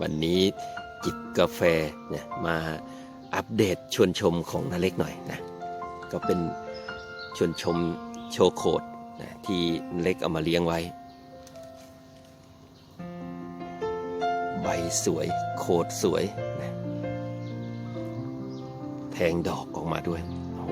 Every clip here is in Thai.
วันนี้จิบกาแฟเนี่ยมาอัปเดตชวนชมของนาเล็กหน่อยนะก็เป็นชวนชมโชว์โคดนะที่นาเล็กเอามาเลี้ยงไว้ ใบสวยโคดสวยนะแทงดอกออกมาด้วยโอ้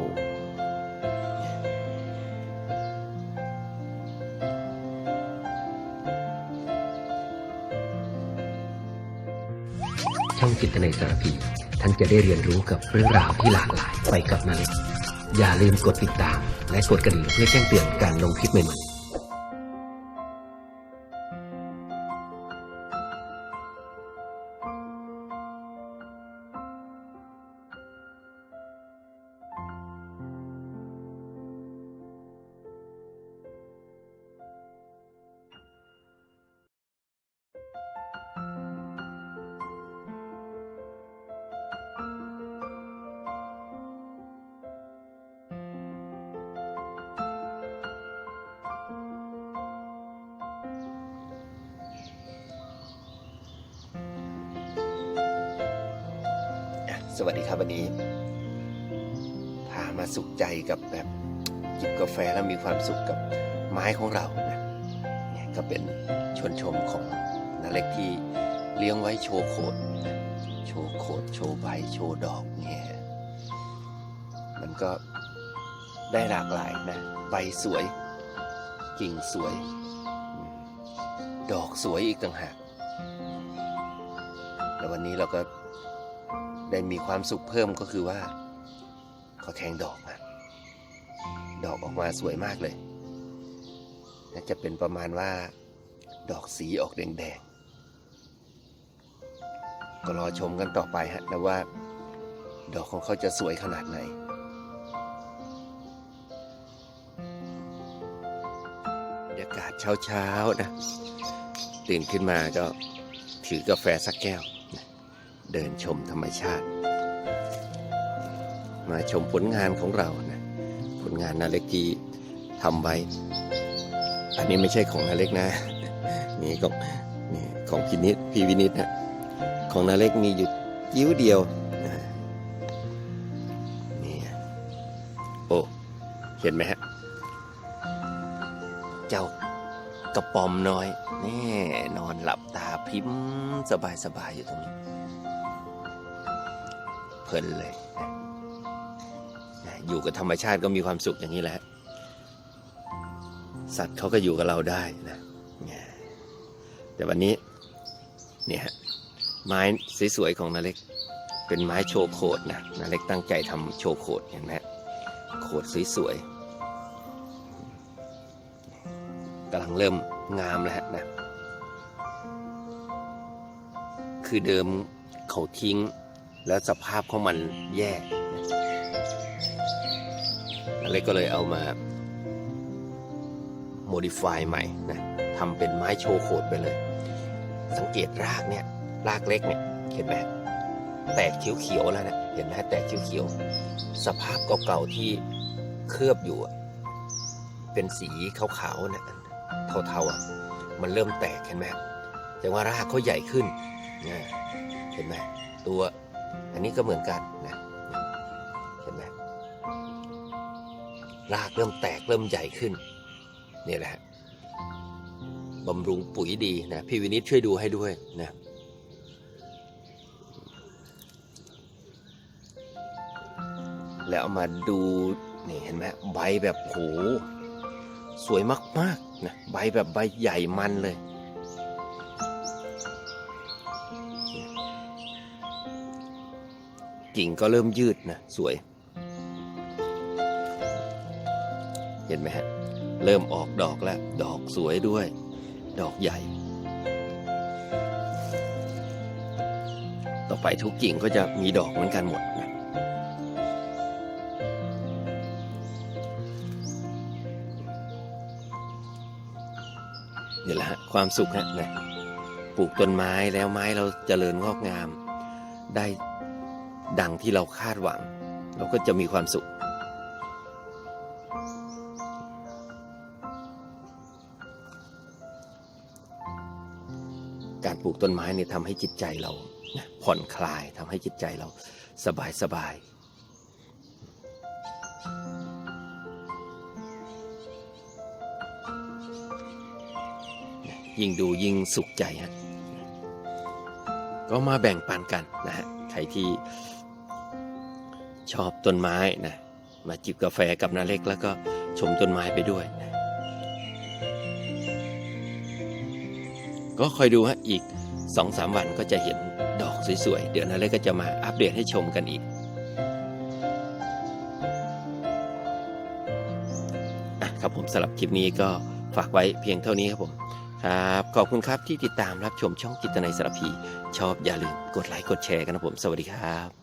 ช่องจิตในสารพี ท่านจะได้เรียนรู้กับเรื่องราวที่หลากหลายไปกับนาเล็กอย่าลืมกดติดตาม และกดกระดิ่งเพื่อแจ้งเตือนการลงคลิปใหม่ๆ สวัสดีครับวันนี้ พามาสุขใจกับแบบจิบกาแฟแล้วมีความสุขกับไม้ของเรานะเนี่ยก็เป็นชวนชมของนาเล็กที่เลี้ยงไว้โชว์โคดนะโชว์โคดโชว์ใบโชว์ดอกเนี่ยมันก็ได้หลากหลายนะใบสวย กิ่งสวย ดอกสวยอีกต่างหากแล้ววันนี้เราก็ ได้มีความสุขเพิ่มก็คือว่า เขาแทงดอกอะดอกออกมาสวยมากเลยน่าจะเป็นประมาณว่า ดอกสีออกแดงๆ ก็รอชมกันต่อไปฮะแล้วว่า ดอกของเขาจะสวยขนาดไหนบรรยากาศเช้าๆนะ ตื่นขึ้นมาก็ถือกาแฟสักแก้ว เดินชมธรรมชาติ มาชมผลงานของเรานะผลงานนาเล็กที่ทำไว้ อันนี้ไม่ใช่ของนาเล็กนะ นี่ก็นี่ของพินิษพี่วินิษนะของนาเล็กมีอยู่ยิ้วเดียวนี่โอ้เห็นไหมฮะ เจ้ากระป๋อมน้อยแน่นอนหลับตาพิมสบายสบายๆอยู่ตรงนี้ ลินเลยนะอยู่กับธรรมชาติก็มีความสุขอย่างนี้แหละ สัตว์เขาก็อยู่กับเราได้นะแต่วันนี้เนี่ยไม้สวยๆของนาเล็ก เป็นไม้โชว์โคดนะนาเล็กตั้งใจทำโชว์โคดเห็นไหมโคดสวยๆกำลังเริ่มงามแล้วนะคือเดิมเขาทิ้ง แล้วสภาพของมันแย่อะไรก็เลยเอามา modify ใหม่นะทำเป็นไม้โชว์โคดไปเลย สังเกตรากเนี่ย รากเล็กเนี่ย เห็นไหมแตกเขียวๆแล้วนะ เห็นไหมแตกเขียวๆ สภาพเก่าๆที่เคลือบอยู่ เป็นสีขาวๆนะเทาๆอะมันเริ่มแตกเห็นไหมแต่ว่ารากเขาใหญ่ขึ้นนะเห็นไหมตัว อันนี้ก็เหมือนกันนะเห็นไหมรากเริ่มแตกเริ่มใหญ่ขึ้นนี่แหละฮะบำรุงปุ๋ยดีนะพี่วินิตช่วยดูให้ด้วยนะแล้วเอามาดูนี่เห็นไหมใบแบบโหสวยมากๆนะใบแบบใบใหญ่มันเลย กิ่งก็เริ่มยืดนะสวย เห็นไหมฮะ เริ่มออกดอกแล้ว ดอกสวยด้วย ดอกใหญ่ ต่อไปทุกกิ่งก็จะมีดอกเหมือนกันหมดนะนี่แหละฮะความสุขฮะนะปลูกต้นไม้แล้วไม้เราเจริญงอกงาม ได้ ดังที่เราคาดหวัง เราก็จะมีความสุข การปลูกต้นไม้เนี่ยทำให้จิตใจเราผ่อนคลายทำให้จิตใจเราสบายสบายยิ่งดูยิ่งสุขใจฮะก็มาแบ่งปันกันนะฮะ ใครที่ชอบต้นไม้นะมาจิบกาแฟกับนาเล็กแล้วก็ชมต้นไม้ไปด้วยนะก็คอยดูฮะอีกสองสามวันก็จะเห็นดอกสวยๆ เดี๋ยวนาเล็กก็จะมาอัปเดตให้ชมกันอีกอะครับผมสำหรับคลิปนี้ก็ฝากไว้เพียงเท่านี้ครับผม ครับ ขอบคุณครับที่ติดตามรับชมช่องจิตนาสารพี ชอบอย่าลืมกดไลค์กดแชร์กันนะผม สวัสดีครับ